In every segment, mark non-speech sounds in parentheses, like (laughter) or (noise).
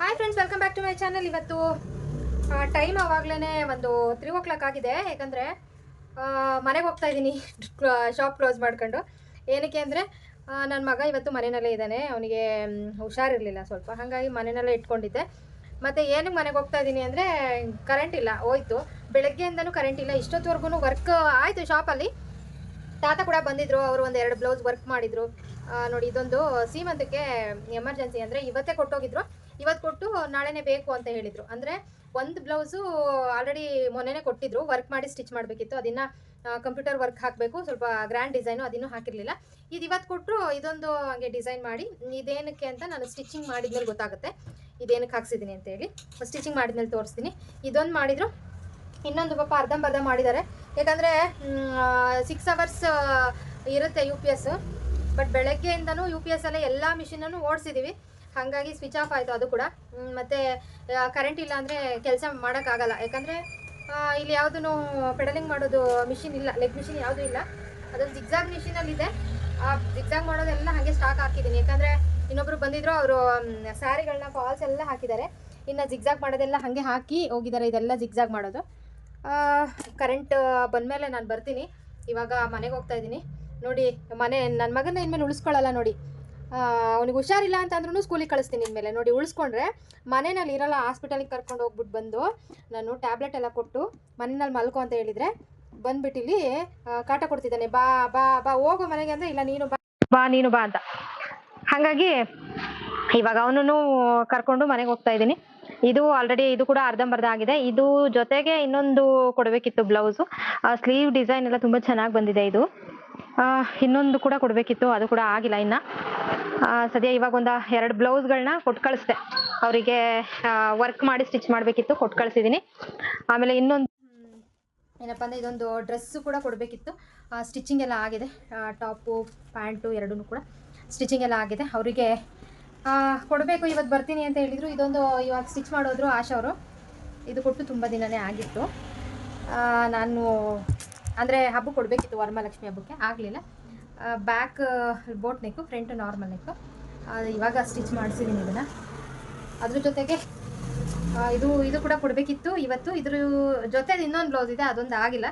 Hi friends welcome back to my channel ಇವತ್ತು time ಆವಾಗಲೇ ಒಂದು ತ್ರೀ ಓ ಕ್ಲಾಕ್ ಆಗಿದೆ. ಯಾಕಂದರೆ ಮನೆಗೆ ಹೋಗ್ತಾ ಇದ್ದೀನಿ. (laughs) ಶಾಪ್ ಕ್ಲೋಸ್ ಮಾಡ್ಕೊಂಡು. ಏನಕ್ಕೆ ಅಂದರೆ ನನ್ನ ಮಗ ಇವತ್ತು ಮನೆಯಲ್ಲೇ ಇದ್ದಾನೆ. ಅವನಿಗೆ ಹುಷಾರಿರಲಿಲ್ಲ ಸ್ವಲ್ಪ. ಹಾಗಾಗಿ ಮನೆಯಲ್ಲೇ ಇಟ್ಕೊಂಡಿದ್ದೆ. ಮತ್ತು ಏನಕ್ಕೆ ಮನೆಗೆ ಹೋಗ್ತಾ ಇದ್ದೀನಿ ಅಂದರೆ ಕರೆಂಟ್ ಇಲ್ಲ, ಹೋಯ್ತು. ಬೆಳಗ್ಗೆಯಿಂದನೂ ಕರೆಂಟ್ ಇಲ್ಲ. ಇಷ್ಟೊತ್ತವರೆಗೂ ವರ್ಕ್ ಆಯಿತು ಶಾಪಲ್ಲಿ ತಾತ ಕೂಡ ಬಂದಿದ್ರು. ಅವರು ಒಂದು ಎರಡು ಬ್ಲೌಸ್ ವರ್ಕ್ ಮಾಡಿದರು. ನೋಡಿ, ಇದೊಂದು ಸೀಮಂತಕ್ಕೆ ಎಮರ್ಜೆನ್ಸಿ ಅಂದರೆ ಇವತ್ತೇ ಕೊಟ್ಟೋಗಿದ್ರು. ಇವತ್ತು ಕೊಟ್ಟು ನಾಳೆನೇ ಬೇಕು ಅಂತ ಹೇಳಿದರು. ಅಂದರೆ ಒಂದು ಬ್ಲೌಸು ಆಲ್ರೆಡಿ ಮೊನ್ನೆನೇ ಕೊಟ್ಟಿದ್ರು. ವರ್ಕ್ ಮಾಡಿ ಸ್ಟಿಚ್ ಮಾಡಬೇಕಿತ್ತು. ಅದನ್ನು ಕಂಪ್ಯೂಟರ್ ವರ್ಕ್ ಹಾಕಬೇಕು. ಸ್ವಲ್ಪ ಗ್ರ್ಯಾಂಡ್ ಡಿಸೈನು ಅದನ್ನು ಹಾಕಿರಲಿಲ್ಲ. ಇದು ಇವತ್ತು ಕೊಟ್ಟರು ಇದೊಂದು ಹಾಗೆ ಡಿಸೈನ್ ಮಾಡಿ, ಇದೇನಕ್ಕೆ ಅಂತ ನಾನು ಸ್ಟಿಚಿಂಗ್ ಮಾಡಿದ್ಮೇಲೆ ಗೊತ್ತಾಗುತ್ತೆ. ಇದೇನಕ್ಕೆ ಹಾಕ್ಸಿದ್ದೀನಿ ಅಂತೇಳಿ ಸ್ಟಿಚಿಂಗ್ ಮಾಡಿದ್ಮೇಲೆ ತೋರಿಸ್ತೀನಿ. ಇದೊಂದು ಮಾಡಿದರು. ಇನ್ನೊಂದು ಪಾಪ ಅರ್ಧಂಬರ್ಧ ಮಾಡಿದ್ದಾರೆ ಯಾಕಂದರೆ ಸಿಕ್ಸ್ ಅವರ್ಸ್ ಇರುತ್ತೆ ಯು ಪಿ ಎಸ್ ಬಟ್ ಬೆಳಗ್ಗೆಯಿಂದನೂ ಯು ಪಿ ಎಸ್ ಅಲ್ಲೇ ಎಲ್ಲ ಮಿಷಿನನ್ನು ಓಡಿಸಿದ್ದೀವಿ ಹಾಗಾಗಿ ಸ್ವಿಚ್ ಆಫ್ ಆಯಿತು ಅದು ಕೂಡ. ಮತ್ತೆ ಕರೆಂಟ್ ಇಲ್ಲ ಅಂದರೆ ಕೆಲಸ ಮಾಡೋಕ್ಕಾಗಲ್ಲ. ಯಾಕಂದರೆ ಇಲ್ಲಿ ಯಾವುದೂ ಪೆಡಲಿಂಗ್ ಮಾಡೋದು ಮಿಷಿನ್ ಇಲ್ಲ ಲೆಗ್ ಮಿಷಿನ್ ಯಾವುದೂ ಇಲ್ಲ. ಅದೊಂದು ಜಿಗ್ಜಾಗ್ ಮಿಷಿನಲ್ಲಿದೆ ಆ ಜಿಗ್ಜಾಗ್ ಮಾಡೋದೆಲ್ಲ ಹಾಗೆ ಸ್ಟಾಕ್ ಹಾಕಿದ್ದೀನಿ. ಯಾಕಂದರೆ, ಇನ್ನೊಬ್ರು ಬಂದಿದ್ರು, ಅವರು ಸ್ಯಾರಿಗಳನ್ನ ಫಾಲ್ಸ್ ಎಲ್ಲ ಹಾಕಿದ್ದಾರೆ. ಇನ್ನು ಜಿಗ್ಜಾಗ್ ಮಾಡೋದೆಲ್ಲ ಹಾಗೆ ಹಾಕಿ ಹೋಗಿದ್ದಾರೆ. ಇದೆಲ್ಲ ಜಿಗ್ಜಾಗ್ ಮಾಡೋದು. ಕರೆಂಟ್ ಬಂದಮೇಲೆ ನಾನು ಬರ್ತೀನಿ. ಇವಾಗ ಮನೆಗೆ ಹೋಗ್ತಾ ಇದ್ದೀನಿ. ನೋಡಿ, ಮನೆ ನನ್ನ ಮಗನ ಇನ್ಮೇಲೆ ಉಳಿಸ್ಕೊಳ್ಳಲ್ಲ ನೋಡಿ. ಅವನಿಗೆ ಹುಷಾರಿಲ್ಲ ಅಂತ ಅಂದ್ರೂ ಸ್ಕೂಲಿಗೆ ಕಳಿಸ್ತೀನಿ ಇನ್ಮೇಲೆ. ನೋಡಿ, ಉಳಿಸ್ಕೊಂಡ್ರೆ ಮನೆಯಲ್ಲಿ ಇರಲ್ಲ ಹಾಸ್ಪಿಟಲಿಗೆ ಕರ್ಕೊಂಡು ಹೋಗ್ಬಿಟ್ಟು ಬಂದು ನಾನು ಟ್ಯಾಬ್ಲೆಟ್ ಎಲ್ಲ ಕೊಟ್ಟು ಮನೆಯಲ್ಲಿ ಮಲ್ಕೊ ಅಂತ ಹೇಳಿದರೆ ಬಂದ್ಬಿಟ್ಟು ಇಲ್ಲಿ ಕಾಟ ಕೊಡ್ತಿದ್ದಾನೆ. ಬಾ ಬಾ ಬಾ, ಹೋಗು ಮನೆಗೆ ಅಂದರೆ ಇಲ್ಲ, ನೀನು ಬಾ. ಬಾ, ನೀನು ಬಾ ಅಂತ. ಹಾಗಾಗಿ ಇವಾಗ ಅವನನ್ನು ಕರ್ಕೊಂಡು ಮನೆಗೆ ಹೋಗ್ತಾ ಇದ್ದೀನಿ. ಇದು ಆಲ್ರೆಡಿ ಇದು ಕೂಡ ಅರ್ಧಂಬರ್ಧ ಆಗಿದೆ. ಇದು ಜೊತೆಗೆ ಇನ್ನೊಂದು ಕೊಡಬೇಕಿತ್ತು ಬ್ಲೌಸು ಸ್ಲೀವ್ ಡಿಸೈನ್ ಎಲ್ಲ ತುಂಬ ಚೆನ್ನಾಗಿ ಬಂದಿದೆ ಇದು. ಇನ್ನೊಂದು ಕೂಡ ಕೊಡಬೇಕಿತ್ತು, ಅದು ಕೂಡ ಆಗಿಲ್ಲ ಇನ್ನು. ಸದ್ಯ ಇವಾಗ ಒಂದು ಎರಡು ಬ್ಲೌಸ್ಗಳನ್ನ ಕೊಟ್ಟು ಕಳಿಸ್ದೆ. ಅವರಿಗೆ ವರ್ಕ್ ಮಾಡಿ ಸ್ಟಿಚ್ ಮಾಡಬೇಕಿತ್ತು ಕೊಟ್ಟು ಕಳಿಸಿದ್ದೀನಿ ಆಮೇಲೆ ಇನ್ನೊಂದು ಏನಪ್ಪ ಅಂದರೆ ಇದೊಂದು ಡ್ರೆಸ್ಸು ಕೂಡ ಕೊಡಬೇಕಿತ್ತು. ಸ್ಟಿಚಿಂಗ್ ಎಲ್ಲ ಆಗಿದೆ. ಟಾಪು, ಪ್ಯಾಂಟು ಎರಡೂ ಕೂಡ ಸ್ಟಿಚಿಂಗ್ ಎಲ್ಲ ಆಗಿದೆ. ಅವರಿಗೆ ಕೊಡಬೇಕು ಇವತ್ತು ಬರ್ತೀನಿ ಅಂತ ಹೇಳಿದರು. ಇದೊಂದು ಇವಾಗ ಸ್ಟಿಚ್ ಮಾಡೋದ್ರು ಆಶಾ ಅವರು. ಇದು ಕೊಟ್ಟು ತುಂಬ ದಿನನೇ ಆಗಿತ್ತು. ನಾನು ಅಂದರೆ ಹಬ್ಬ ಕೊಡಬೇಕಿತ್ತು, ವರಮಹಾಲಕ್ಷ್ಮಿ ಹಬ್ಬಕ್ಕೆ, ಆಗಲಿಲ್ಲ. Back boat neck front normal neck ಇವಾಗ ಸ್ಟಿಚ್ ಮಾಡಿಸಿದ್ದೀನಿ ಇದನ್ನು. ಅದ್ರ ಜೊತೆಗೆ ಇದು ಇದು ಕೂಡ ಕೊಡಬೇಕಿತ್ತು ಇವತ್ತು. ಇದ್ರ ಜೊತೆದು ಇನ್ನೊಂದು ಬ್ಲೌಸ್ ಇದೆ, ಅದೊಂದು ಆಗಿಲ್ಲ.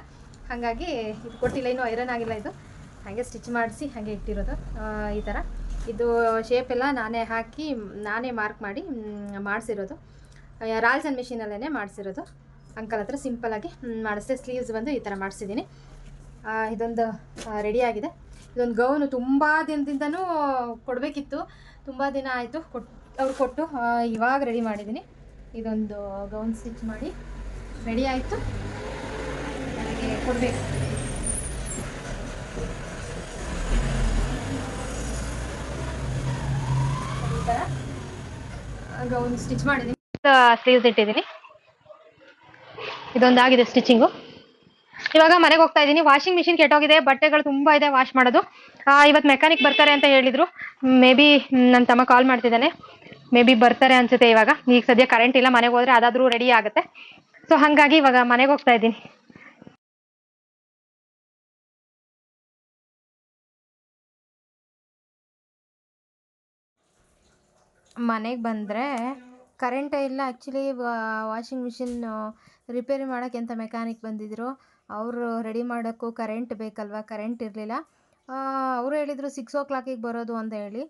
ಹಾಗಾಗಿ ಇದು ಕೊಟ್ಟಿಲ್ಲ, ಇನ್ನೂ ಐರನ್ ಆಗಿಲ್ಲ ಇದು. ಹಾಗೆ ಸ್ಟಿಚ್ ಮಾಡಿಸಿ, ಹಾಗೆ ಇಟ್ಟಿರೋದು. ಈ ಥರ ಇದು ಶೇಪ್ ಎಲ್ಲ ನಾನೇ ಹಾಕಿ, ನಾನೇ ಮಾರ್ಕ್ ಮಾಡಿ ಮಾಡಿಸಿರೋದು. ರಾಲ್ಸನ್ ಮಿಷಿನಲ್ಲೇ ಮಾಡಿಸಿರೋದು. ಅಂಕಲ್ ಹತ್ರ ಸಿಂಪಲಾಗಿ ಮಾಡಿಸಿದೆ ಸ್ಲೀವ್ಸ್ ಬಂದು ಈ ಥರ ಮಾಡಿಸಿದ್ದೀನಿ. ಇದೊಂದು ರೆಡಿ ಆಗಿದೆ. ಇದೊಂದು ಗೌನು ತುಂಬ ದಿನದಿಂದನೂ ಕೊಡಬೇಕಿತ್ತು. ತುಂಬ ದಿನ ಆಯಿತು ಕೊಟ್ಟು ಅವ್ರು ಕೊಟ್ಟು ಇವಾಗ ರೆಡಿ ಮಾಡಿದ್ದೀನಿ. ಇದೊಂದು ಗೌನ್ ಸ್ಟಿಚ್ ಮಾಡಿ ರೆಡಿ ಆಯಿತು. ನನಗೆ ಕೊಡಬೇಕು. ಗೌನ್ ಸ್ಟಿಚ್ ಮಾಡಿದ್ದೀನಿ. ಸ್ಲೀವ್ಸ್ ಇಟ್ಟಿದ್ದೀನಿ. ಇದೊಂದಾಗಿದೆ ಸ್ಟಿಚಿಂಗು ಇವಾಗ ಮನೆಗೆ ಹೋಗ್ತಾ ಇದ್ದೀನಿ. ವಾಷಿಂಗ್ ಮಿಷಿನ್ ಕೆಟ್ಟೋಗಿದೆ, ಬಟ್ಟೆಗಳು ತುಂಬ ಇದೆ ವಾಶ್ ಮಾಡೋದು. ಇವತ್ತು ಮೆಕ್ಯಾನಿಕ್ ಬರ್ತಾರೆ ಅಂತ ಹೇಳಿದರು. ಮೇ ಬಿ ನನ್ನ ತಮ್ಮ ಕಾಲ್ ಮಾಡ್ತಿದ್ದಾನೆ. ಮೇ ಬಿ ಬರ್ತಾರೆ ಅನ್ಸುತ್ತೆ ಇವಾಗ. ಈಗ ಸದ್ಯ ಕರೆಂಟ್ ಇಲ್ಲ, ಮನೆಗೆ ಹೋದ್ರೆ ಅದಾದರೂ ರೆಡಿ ಆಗುತ್ತೆ. ಸೊ ಹಾಗಾಗಿ ಇವಾಗ ಮನೆಗೆ ಹೋಗ್ತಾ ಇದ್ದೀನಿ. ಮನೆಗೆ ಬಂದರೆ ಕರೆಂಟೇ ಇಲ್ಲ. ಆ್ಯಕ್ಚುಲಿ ವಾಷಿಂಗ್ ಮಿಷಿನ್ ರಿಪೇರಿ ಮಾಡೋಕ್ಕೆ ಎಂಥ ಮೆಕ್ಯಾನಿಕ್ ಬಂದಿದ್ದರು ಅವರು ರೆಡಿ ಮಾಡೋಕ್ಕೂ ಕರೆಂಟ್ ಬೇಕಲ್ವ? ಕರೆಂಟ್ ಇರಲಿಲ್ಲ. ಅವರು ಹೇಳಿದರು ಸಿಕ್ಸ್ ಓ ಕ್ಲಾಕಿಗೆ ಬರೋದು ಅಂತ ಹೇಳಿ.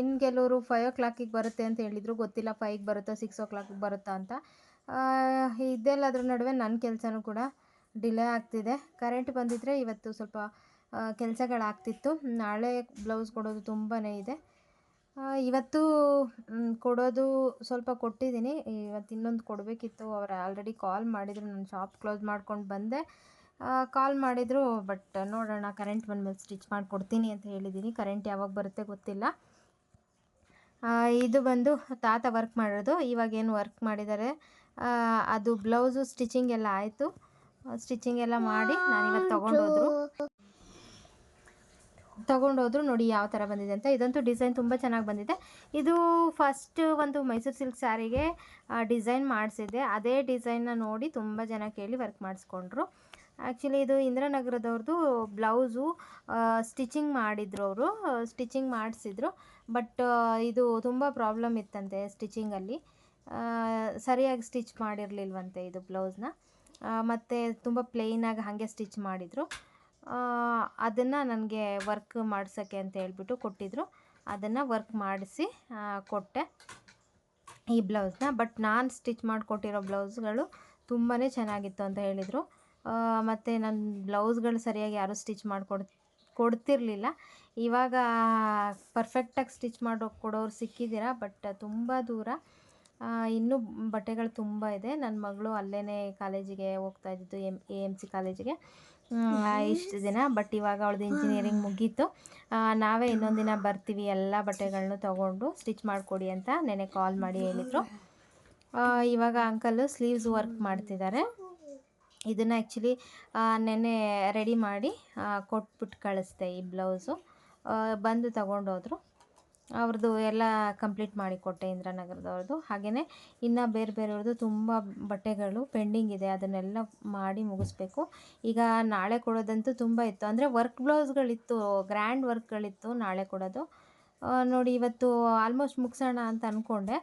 ಇನ್ನು ಕೆಲವರು ಫೈವ್ ಓ ಕ್ಲಾಕಿಗೆ ಬರುತ್ತೆ ಅಂತ ಹೇಳಿದರು. ಗೊತ್ತಿಲ್ಲ ಫೈವ್ಗೆ ಬರುತ್ತಾ ಸಿಕ್ಸ್ ಓ ಕ್ಲಾಕಿಗೆ ಬರುತ್ತಾ ಅಂತ. ಇದೆಲ್ಲದ್ರ ನಡುವೆ ನನ್ನ ಕೆಲಸನೂ ಕೂಡ ಡಿಲೇ ಆಗ್ತಿದೆ. ಕರೆಂಟ್ ಬಂದಿದ್ದರೆ ಇವತ್ತು ಸ್ವಲ್ಪ ಕೆಲಸಗಳಾಗ್ತಿತ್ತು. ನಾಳೆ ಬ್ಲೌಸ್ ಕೊಡೋದು ತುಂಬಾ ಇದೆ. ಇವತ್ತು ಕೊಡೋದು ಸ್ವಲ್ಪ ಕೊಟ್ಟಿದ್ದೀನಿ. ಇವತ್ತು ಇನ್ನೊಂದು ಕೊಡಬೇಕಿತ್ತು. ಅವ್ರು ಆಲ್ರೆಡಿ ಕಾಲ್ ಮಾಡಿದರು. ನಾನು ಶಾಪ್ ಕ್ಲೋಸ್ ಮಾಡ್ಕೊಂಡು ಬಂದೆ. ಕಾಲ್ ಮಾಡಿದರು ಬಟ್ ನೋಡೋಣ ಕರೆಂಟ್ ಬಂದಮೇಲೆ ಸ್ಟಿಚ್ ಮಾಡಿಕೊಡ್ತೀನಿ ಅಂತ ಹೇಳಿದ್ದೀನಿ. ಕರೆಂಟ್ ಯಾವಾಗ ಬರುತ್ತೆ ಗೊತ್ತಿಲ್ಲ. ಇದು ಬಂದು ತಾತ ವರ್ಕ್ ಮಾಡೋದು. ಇವಾಗೇನು ವರ್ಕ್ ಮಾಡಿದ್ದಾರೆ? ಅದು ಬ್ಲೌಸು ಸ್ಟಿಚಿಂಗ್ ಎಲ್ಲ ಆಯಿತು. ಸ್ಟಿಚಿಂಗ್ ಎಲ್ಲ ಮಾಡಿ ನಾನು ಇವತ್ತು ತೊಗೊಂಡೋದ್ರು. ತೊಗೊಂಡೋದ್ರು ನೋಡಿ ಯಾವ ಥರ ಬಂದಿದೆ ಅಂತ. ಇದಂತೂ ಡಿಸೈನ್ ತುಂಬ ಚೆನ್ನಾಗಿ ಬಂದಿದೆ. ಇದು ಫಸ್ಟ್ ಒಂದು ಮೈಸೂರು ಸಿಲ್ಕ್ ಸ್ಯಾರಿಗೆ ಡಿಸೈನ್ ಮಾಡಿಸಿದ್ದೆ. ಅದೇ ಡಿಸೈನ್ನ ನೋಡಿ ತುಂಬ ಜನ ಕೇಳಿ ವರ್ಕ್ ಮಾಡಿಸ್ಕೊಂಡ್ರು. ಆ್ಯಕ್ಚುಲಿ ಇದು ಇಂದ್ರನಗರದವ್ರದ್ದು ಬ್ಲೌಸು ಸ್ಟಿಚಿಂಗ್ ಮಾಡಿದ್ರು ಅವರು ಸ್ಟಿಚಿಂಗ್ ಮಾಡಿಸಿದ್ರು. ಬಟ್ ಇದು ತುಂಬ ಪ್ರಾಬ್ಲಮ್ ಇತ್ತಂತೆ ಸ್ಟಿಚಿಂಗಲ್ಲಿ. ಸರಿಯಾಗಿ ಸ್ಟಿಚ್ ಮಾಡಿರಲಿಲ್ವಂತೆ ಇದು ಬ್ಲೌಸ್ನ. ಮತ್ತು ತುಂಬ ಪ್ಲೇನಾಗಿ ಹಾಗೆ ಸ್ಟಿಚ್ ಮಾಡಿದರು. ಅದನ್ನು ನನಗೆ ವರ್ಕ್ ಮಾಡ್ಸೋಕ್ಕೆ ಅಂತ ಹೇಳ್ಬಿಟ್ಟು ಕೊಟ್ಟಿದ್ದರು ಅದನ್ನು ವರ್ಕ್ ಮಾಡಿಸಿ ಕೊಟ್ಟೆ. ಈ ಬ್ಲೌಸ್ನ ಬಟ್ ನಾನು ಸ್ಟಿಚ್ ಮಾಡಿಕೊಟ್ಟಿರೋ ಬ್ಲೌಸ್ಗಳು ತುಂಬಾ ಚೆನ್ನಾಗಿತ್ತು ಅಂತ ಹೇಳಿದರು. ಮತ್ತು ನನ್ನ ಬ್ಲೌಸ್ಗಳು ಸರಿಯಾಗಿ ಯಾರೂ ಸ್ಟಿಚ್ ಮಾಡಿಕೊಡ್, ಕೊಡ್ತಿರಲಿಲ್ಲ. ಇವಾಗ ಪರ್ಫೆಕ್ಟಾಗಿ ಸ್ಟಿಚ್ ಮಾಡೋ, ಕೊಡೋರು ಸಿಕ್ಕಿದ್ದೀರಾ ಬಟ್ ತುಂಬ ದೂರ. ಇನ್ನೂ ಬಟ್ಟೆಗಳು ತುಂಬ ಇದೆ. ನನ್ನ ಮಗಳು ಅಲ್ಲೇ ಕಾಲೇಜಿಗೆ ಹೋಗ್ತಾ ಇದ್ದಿದ್ದು ಎಂ ಎ ಎಂ ಸಿ ಕಾಲೇಜಿಗೆ ಇಷ್ಟು ದಿನ ಬಟ್ ಇವಾಗ ಅವಳದು ಇಂಜಿನಿಯರಿಂಗ್ ಮುಗೀತು. ನಾವೇ ಇನ್ನೊಂದು ದಿನ ಬರ್ತೀವಿ ಎಲ್ಲ ಬಟ್ಟೆಗಳನ್ನೂ ತೊಗೊಂಡು ಸ್ಟಿಚ್ ಮಾಡಿಕೊಡಿ ಅಂತ ನೆನೆ ಕಾಲ್ ಮಾಡಿ ಹೇಳಿದರು. ಇವಾಗ ಅಂಕಲು ಸ್ಲೀವ್ಸ್ ವರ್ಕ್ ಮಾಡ್ತಿದ್ದಾರೆ ಇದನ್ನು ಆ್ಯಕ್ಚುಲಿ ನೆನೆ ರೆಡಿ ಮಾಡಿ ಕೊಟ್ಬಿಟ್ಟು ಕಳಿಸ್ದೆ ಈ ಬ್ಲೌಸು ಬಂದು ತಗೊಂಡೋದ್ರು. ಅವ್ರದ್ದು ಎಲ್ಲ ಕಂಪ್ಲೀಟ್ ಮಾಡಿ ಕೊಟ್ಟೆ ಇಂದ್ರನಗರದವ್ರದ್ದು. ಹಾಗೆಯೇ ಇನ್ನು ಬೇರೆ ಬೇರೆಯವ್ರದ್ದು ತುಂಬ ಬಟ್ಟೆಗಳು ಪೆಂಡಿಂಗ್ ಇದೆ, ಅದನ್ನೆಲ್ಲ ಮಾಡಿ ಮುಗಿಸ್ಬೇಕು. ಈಗ ನಾಳೆ ಕೊಡೋದಂತೂ ತುಂಬ ಇತ್ತು. ಅಂದರೆ ವರ್ಕ್ ಬ್ಲೌಸ್ಗಳಿತ್ತು ಗ್ರ್ಯಾಂಡ್ ವರ್ಕ್ಗಳಿತ್ತು ನಾಳೆ ಕೊಡೋದು. ನೋಡಿ ಇವತ್ತು ಆಲ್ಮೋಸ್ಟ್ ಮುಗಿಸೋಣ ಅಂತ ಅಂದ್ಕೊಂಡೆ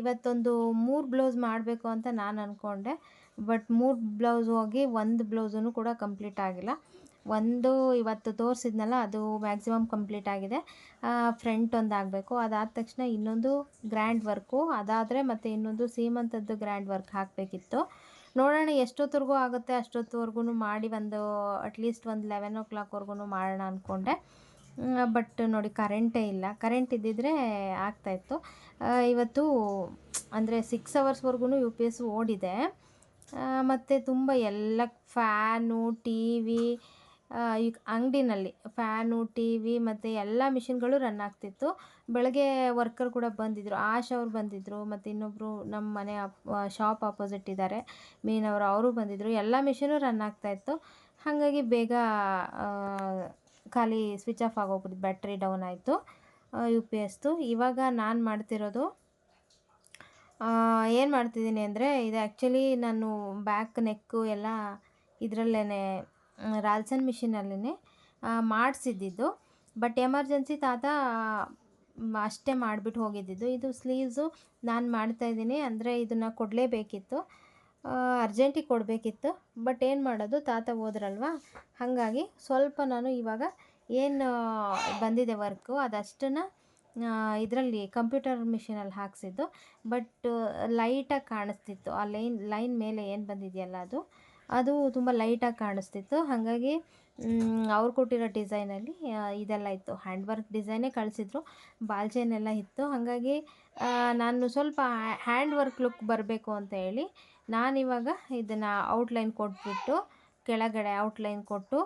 ಇವತ್ತೊಂದು ಮೂರು ಬ್ಲೌಸ್ ಮಾಡಬೇಕು ಅಂತ ನಾನು ಅಂದ್ಕೊಂಡೆ ಬಟ್ ಮೂರು ಬ್ಲೌಸ್ ಹೋಗಿ ಒಂದು ಬ್ಲೌಸೂ ಕೂಡ ಕಂಪ್ಲೀಟ್ ಆಗಿಲ್ಲ. ಒಂದು ಇವತ್ತು ತೋರಿಸಿದ್ನಲ್ಲ, ಅದು ಮ್ಯಾಕ್ಸಿಮಮ್ ಕಂಪ್ಲೀಟ್ ಆಗಿದೆ. ಫ್ರಂಟ್ ಒಂದು ಆಗಬೇಕು. ಅದಾದ ತಕ್ಷಣ ಇನ್ನೊಂದು ಗ್ರ್ಯಾಂಡ್ ವರ್ಕು ಅದಾದರೆ ಮತ್ತು ಇನ್ನೊಂದು ಸೀಮಂತದ್ದು ಗ್ರ್ಯಾಂಡ್ ವರ್ಕ್ ಹಾಕಬೇಕಿತ್ತು. ನೋಡೋಣ ಎಷ್ಟೊತ್ತವರೆಗೂ ಆಗುತ್ತೆ ಅಷ್ಟೊತ್ತವರೆಗೂ ಮಾಡಿ ಒಂದು ಅಟ್ಲೀಸ್ಟ್ ಒಂದು ಲೆವೆನ್ ಓ ಕ್ಲಾಕ್ವರೆಗೂ ಮಾಡೋಣ ಅಂದ್ಕೊಂಡೆ ಬಟ್ ನೋಡಿ ಕರೆಂಟೇ ಇಲ್ಲ. ಕರೆಂಟ್ ಇದ್ದಿದ್ರೆ ಆಗ್ತಾಯಿತ್ತು ಇವತ್ತು ಅಂದರೆ ಸಿಕ್ಸ್ ಅವರ್ಸ್ವರೆಗೂ ಯು ಪಿ ಎಸ್ ಓಡಿದೆ. ಮತ್ತು ತುಂಬ ಎಲ್ಲ ಫ್ಯಾನು ಟಿ ವಿ ಈಗ ಅಂಗಡಿನಲ್ಲಿ ಫ್ಯಾನು, ಟಿ ವಿ ಮತ್ತು ಎಲ್ಲ ಮಿಷಿನ್ಗಳು ರನ್ ಆಗ್ತಿತ್ತು. ಬೆಳಗ್ಗೆ ವರ್ಕರ್ ಕೂಡ ಬಂದಿದ್ದರು ಆಶಾ ಅವ್ರು ಬಂದಿದ್ದರು ಮತ್ತು ಇನ್ನೊಬ್ಬರು ನಮ್ಮ ಮನೆ ಶಾಪ್ ಆಪೋಸಿಟ್ ಇದ್ದಾರೆ ಮೀನವರು ಅವರು ಬಂದಿದ್ದರು ಎಲ್ಲ ಮಿಷಿನು ರನ್ ಆಗ್ತಾಯಿತ್ತು ಹಾಗಾಗಿ ಬೇಗ ಖಾಲಿ ಸ್ವಿಚ್ ಆಫ್ ಆಗೋಗ್ಬಿಟ್ಟು ಬ್ಯಾಟ್ರಿ ಡೌನ್ ಆಯಿತು. ಯು ಪಿ ಎಸ್ದು. ಇವಾಗ ನಾನು ಮಾಡ್ತಿರೋದು ಏನು ಮಾಡ್ತಿದ್ದೀನಿ ಅಂದರೆ, ಇದು ಆ್ಯಕ್ಚುಲಿ ನಾನು ಬ್ಯಾಕ್ ನೆಕ್ಕು ಎಲ್ಲ ಇದರಲ್ಲೇ ರಾಲ್ಸನ್ ಮಿಷಿನಲ್ಲೇ ಮಾಡಿಸಿದ್ದಿದ್ದು. ಬಟ್ ಎಮರ್ಜೆನ್ಸಿ ತಾತ ಅಷ್ಟೇ ಮಾಡಿಬಿಟ್ಟು ಹೋಗಿದ್ದಿದ್ದು. ಇದು ಸ್ಲೀವ್ಸು ನಾನು ಮಾಡ್ತಾಯಿದ್ದೀನಿ ಅಂದರೆ ಇದನ್ನು ಕೊಡಲೇಬೇಕಿತ್ತು. ಅರ್ಜೆಂಟಿಗೆ ಕೊಡಬೇಕಿತ್ತು. ಬಟ್ ಏನು ಮಾಡೋದು, ತಾತ ಹೋದ್ರಲ್ವ? ಹಾಗಾಗಿ ಸ್ವಲ್ಪ ನಾನು ಇವಾಗ ಏನು ಬಂದಿದೆ ವರ್ಕು, ಅದಷ್ಟನ್ನು ಇದರಲ್ಲಿ ಕಂಪ್ಯೂಟರ್ ಮಿಷಿನಲ್ಲಿ ಹಾಕ್ಸಿದ್ದು. ಬಟ್, ಲೈಟಾಗಿ ಕಾಣಿಸ್ತಿತ್ತು. ಆ ಲೈನ್ ಲೈನ್ ಮೇಲೆ ಏನು ಬಂದಿದೆಯಲ್ಲ ಅದು. ಅದು ತುಂಬ ಲೈಟಾಗಿ ಕಾಣಿಸ್ತಿತ್ತು. ಹಾಗಾಗಿ ಅವ್ರು ಕೊಟ್ಟಿರೋ ಡಿಸೈನಲ್ಲಿ ಇದೆಲ್ಲ ಇತ್ತು. ಹ್ಯಾಂಡ್ ವರ್ಕ್ ಡಿಸೈನೇ ಕಳಿಸಿದ್ರು. ಬಾಲ್ ಚೈನ್ ಎಲ್ಲ ಇತ್ತು. ಹಾಗಾಗಿ ನಾನು ಸ್ವಲ್ಪ ಹ್ಯಾಂಡ್ ವರ್ಕ್ ಲುಕ್ ಬರಬೇಕು ಅಂತ ಹೇಳಿ ನಾನಿವಾಗ ಇದನ್ನು ಔಟ್ಲೈನ್ ಕೊಟ್ಬಿಟ್ಟು, ಕೆಳಗಡೆ ಔಟ್ಲೈನ್ ಕೊಟ್ಟು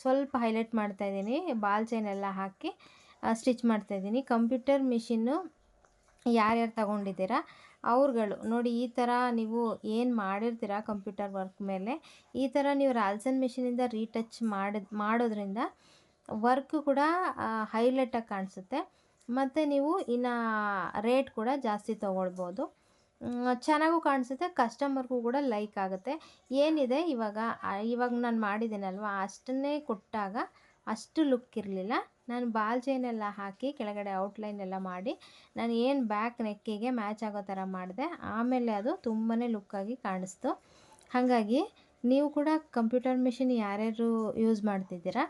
ಸ್ವಲ್ಪ ಹೈಲೈಟ್ ಮಾಡ್ತಾಯಿದ್ದೀನಿ ಬಾಲ್ ಚೈನ್ ಎಲ್ಲ ಹಾಕಿ ಸ್ಟಿಚ್ ಮಾಡ್ತಾಯಿದ್ದೀನಿ ಕಂಪ್ಯೂಟರ್ ಮಿಷಿನ್ನು ಯಾರ್ಯಾರು ತಗೊಂಡಿದ್ದೀರಾ ಅವ್ರುಗಳು. ನೋಡಿ, ಈ ಥರ ನೀವು ಏನು ಮಾಡಿರ್ತೀರ ಕಂಪ್ಯೂಟರ್ ವರ್ಕ್ ಮೇಲೆ? ಈ ಥರ ನೀವು ರಾಲ್ಸನ್ ಮಿಷಿನಿಂದ ರೀಟಚ್ ಮಾಡಿ, ಮಾಡೋದ್ರಿಂದ ವರ್ಕ್ ಕೂಡ ಹೈಲೈಟಾಗಿ ಕಾಣಿಸುತ್ತೆ. ಮತ್ತು ನೀವು ಇನ್ನು ರೇಟ್ ಕೂಡ ಜಾಸ್ತಿ ತೊಗೊಳ್ಬೋದು. ಚೆನ್ನಾಗೂ ಕಾಣಿಸುತ್ತೆ, ಕಸ್ಟಮರ್ಗೂ ಕೂಡ ಲೈಕ್ ಆಗುತ್ತೆ. ಏನಿದೆ ಇವಾಗ ಇವಾಗ ನಾನು ಮಾಡಿದ್ದೀನಲ್ವ, ಅಷ್ಟನ್ನೇ ಕೊಟ್ಟಾಗ ಅಷ್ಟು ಲುಕ್ ಇರಲಿಲ್ಲ. ನಾನು ಬಾಲ್ ಚೈನ್ ಎಲ್ಲ ಹಾಕಿ ಕೆಳಗಡೆ ಔಟ್ಲೈನ್ ಎಲ್ಲ ಮಾಡಿ ನಾನು ಏನು ಬ್ಯಾಕ್ ನೆಕ್ಕಿಗೆ ಮ್ಯಾಚ್ ಆಗೋ ಥರ ಮಾಡಿದೆ. ಆಮೇಲೆ ಅದು ತುಂಬಾ ಲುಕ್ಕಾಗಿ ಕಾಣಿಸ್ತು. ಹಾಗಾಗಿ ನೀವು ಕೂಡ ಕಂಪ್ಯೂಟರ್ ಮಿಷಿನ್ ಯಾರ್ಯಾರು ಯೂಸ್ ಮಾಡ್ತಿದ್ದೀರಾ,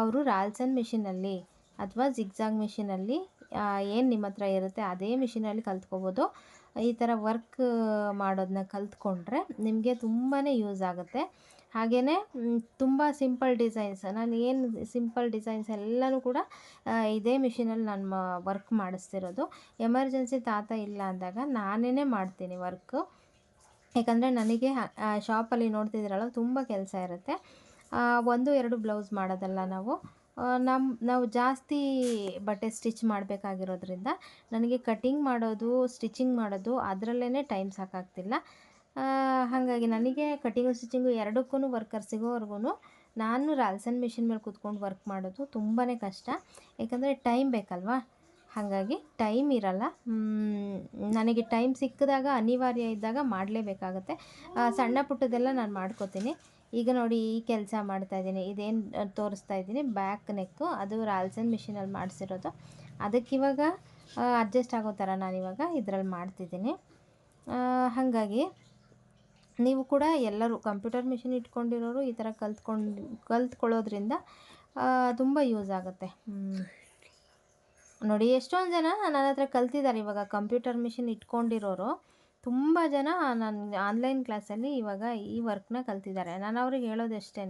ಅವರು ರಾಲ್ಸನ್ ಮಿಷಿನಲ್ಲಿ ಅಥವಾ ಜಿಗ್ಜಾಗ್ ಮಿಷಿನಲ್ಲಿ ಏನು ನಿಮ್ಮ ಹತ್ರ ಇರುತ್ತೆ ಅದೇ ಮಿಷಿನಲ್ಲಿ ಕಲ್ತ್ಕೋಬೋದು. ಈ ಥರ ವರ್ಕ್ ಮಾಡೋದನ್ನ ಕಲ್ತ್ಕೊಂಡ್ರೆ ನಿಮಗೆ ತುಂಬಾ ಯೂಸ್ ಆಗುತ್ತೆ. ಹಾಗೆಯೇ ತುಂಬ ಸಿಂಪಲ್ ಡಿಸೈನ್ಸ್ ನಾನು ಏನು ಸಿಂಪಲ್ ಡಿಸೈನ್ಸ್ ಎಲ್ಲನೂ ಕೂಡ ಇದೇ ಮಿಷಿನಲ್ಲಿ ನಾನು ವರ್ಕ್ ಮಾಡಿಸ್ತಿರೋದು. ಎಮರ್ಜೆನ್ಸಿ ತಾತ ಇಲ್ಲ ಅಂದಾಗ ನಾನೇ ಮಾಡ್ತೀನಿ ವರ್ಕು ಯಾಕಂದರೆ ನನಗೆ ಶಾಪಲ್ಲಿ ನೋಡ್ತಿದ್ದೀರಲ್ಲ ತುಂಬ ಕೆಲಸ ಇರುತ್ತೆ. ಒಂದು, ಎರಡು ಬ್ಲೌಸ್ ಮಾಡೋದಲ್ಲ ನಾವು. ನಮ್ಮ ನಾವು ಜಾಸ್ತಿ ಬಟ್ಟೆ ಸ್ಟಿಚ್ ಮಾಡಬೇಕಾಗಿರೋದ್ರಿಂದ, ನನಗೆ ಕಟಿಂಗ್ ಮಾಡೋದು ಸ್ಟಿಚಿಂಗ್ ಮಾಡೋದು ಅದರಲ್ಲೇ ಟೈಮ್ ಸಾಕಾಗ್ತಿಲ್ಲ. ಹಾಗಾಗಿ ನನಗೆ ಕಟಿಂಗು ಸ್ಟಿಚಿಂಗು ಎರಡಕ್ಕೂ ವರ್ಕರ್ ಸಿಗೋವರೆಗೂ ನಾನು ರಾಲ್ಸನ್ ಮಿಷಿನ್ ಮೇಲೆ ಕೂತ್ಕೊಂಡು ವರ್ಕ್ ಮಾಡೋದು ತುಂಬಾ ಕಷ್ಟ. ಯಾಕಂದರೆ ಟೈಮ್ ಬೇಕಲ್ವಾ? ಹಾಗಾಗಿ ಟೈಮ್ ಇರಲ್ಲ. ನನಗೆ ಟೈಮ್ ಸಿಕ್ಕಿದಾಗ, ಅನಿವಾರ್ಯ ಇದ್ದಾಗ ಮಾಡಲೇಬೇಕಾಗತ್ತೆ. ಸಣ್ಣ ಪುಟ್ಟದೆಲ್ಲ ನಾನು ಮಾಡ್ಕೋತೀನಿ. ಈಗ ನೋಡಿ ಈ ಕೆಲಸ ಮಾಡ್ತಾ ಇದ್ದೀನಿ. ಇದೇನು ತೋರಿಸ್ತಾ ಇದ್ದೀನಿ. ಬ್ಯಾಕ್ ನೆಕ್ಕು ಅದು ರಾಲ್ಸನ್ ಮಿಷಿನಲ್ಲಿ ಮಾಡಿಸಿರೋದು. ಅದಕ್ಕಿವಾಗ ಅಡ್ಜಸ್ಟ್ ಆಗೋ ಥರ ನಾನಿವಾಗ ಇದರಲ್ಲಿ ಮಾಡ್ತಿದ್ದೀನಿ. ಹಾಗಾಗಿ ನೀವು ಕೂಡ ಎಲ್ಲರೂ ಕಂಪ್ಯೂಟರ್ ಮಿಷಿನ್ ಇಟ್ಕೊಂಡಿರೋರು ಈ ಥರ ಕಲ್ತ್ಕೊಂಡು, ಕಲ್ತ್ಕೊಳ್ಳೋದ್ರಿಂದ ತುಂಬ ಯೂಸ್ ಆಗುತ್ತೆ. ನೋಡಿ, ಎಷ್ಟೊಂದು ಜನ ನನ್ನ ಹತ್ರ ಕಲ್ತಿದ್ದಾರೆ. ಇವಾಗ ಕಂಪ್ಯೂಟರ್ ಮಿಷಿನ್ ಇಟ್ಕೊಂಡಿರೋರು. ತುಂಬ ಜನ ನನ್ನ ಆನ್ಲೈನ್ ಕ್ಲಾಸಲ್ಲಿ ಇವಾಗ ಈ ವರ್ಕ್ನ ಕಲ್ತಿದ್ದಾರೆ. ನಾನು ಅವ್ರಿಗೆ ಹೇಳೋದಷ್ಟೇ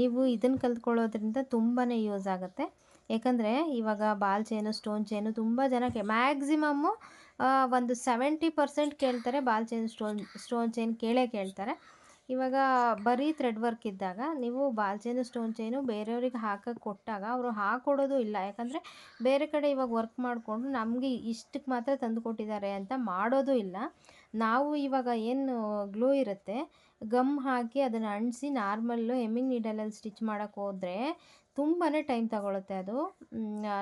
ನೀವು ಇದನ್ನು ಕಲ್ತ್ಕೊಳ್ಳೋದ್ರಿಂದ ತುಂಬಾ ಯೂಸ್ ಆಗುತ್ತೆ. ಯಾಕಂದರೆ ಇವಾಗ ಬಾಲ್ ಚೈನು, ಸ್ಟೋನ್ ಚೈನು ತುಂಬ ಜನಕ್ಕೆ, ಮ್ಯಾಕ್ಸಿಮಮ್ಮು ಒಂದು ಸೆವೆಂಟಿ ಪರ್ಸೆಂಟ್ ಕೇಳ್ತಾರೆ, ball chain stone stone chain ಕೇಳೇ ಕೇಳ್ತಾರೆ. ಇವಾಗ ಬರೀ ಥ್ರೆಡ್ ವರ್ಕ್ ಇದ್ದಾಗ ನೀವು ಬಾಲ್ ಚೈನು, ಸ್ಟೋನ್ ಚೈನು ಬೇರೆಯವ್ರಿಗೆ ಹಾಕೋಕ್ಕೆ ಕೊಟ್ಟಾಗ ಅವರು ಹಾಕೊಡೋದು ಇಲ್ಲ. ಯಾಕಂದರೆ ಬೇರೆ ಕಡೆ ಇವಾಗ ವರ್ಕ್ ಮಾಡಿಕೊಂಡು ನಮಗೆ ಇಷ್ಟಕ್ಕೆ ಮಾತ್ರ ತಂದು ಕೊಟ್ಟಿದ್ದಾರೆ ಅಂತ ಮಾಡೋದು ಇಲ್ಲ. ನಾವು ಇವಾಗ ಏನು ಗ್ಲೂ ಇರುತ್ತೆ, ಗಮ್ ಹಾಕಿ ಅದನ್ನು ಅಂಟಿಸಿ ನಾರ್ಮಲ್ಲು ಹೆಮ್ಮಿಂಗ್ ನೀಡಲಲ್ಲಿ ಸ್ಟಿಚ್ ಮಾಡೋಕ್ಕೆ ಹೋದರೆ ತುಂಬಾ ಟೈಮ್ ತಗೊಳುತ್ತೆ ಅದು.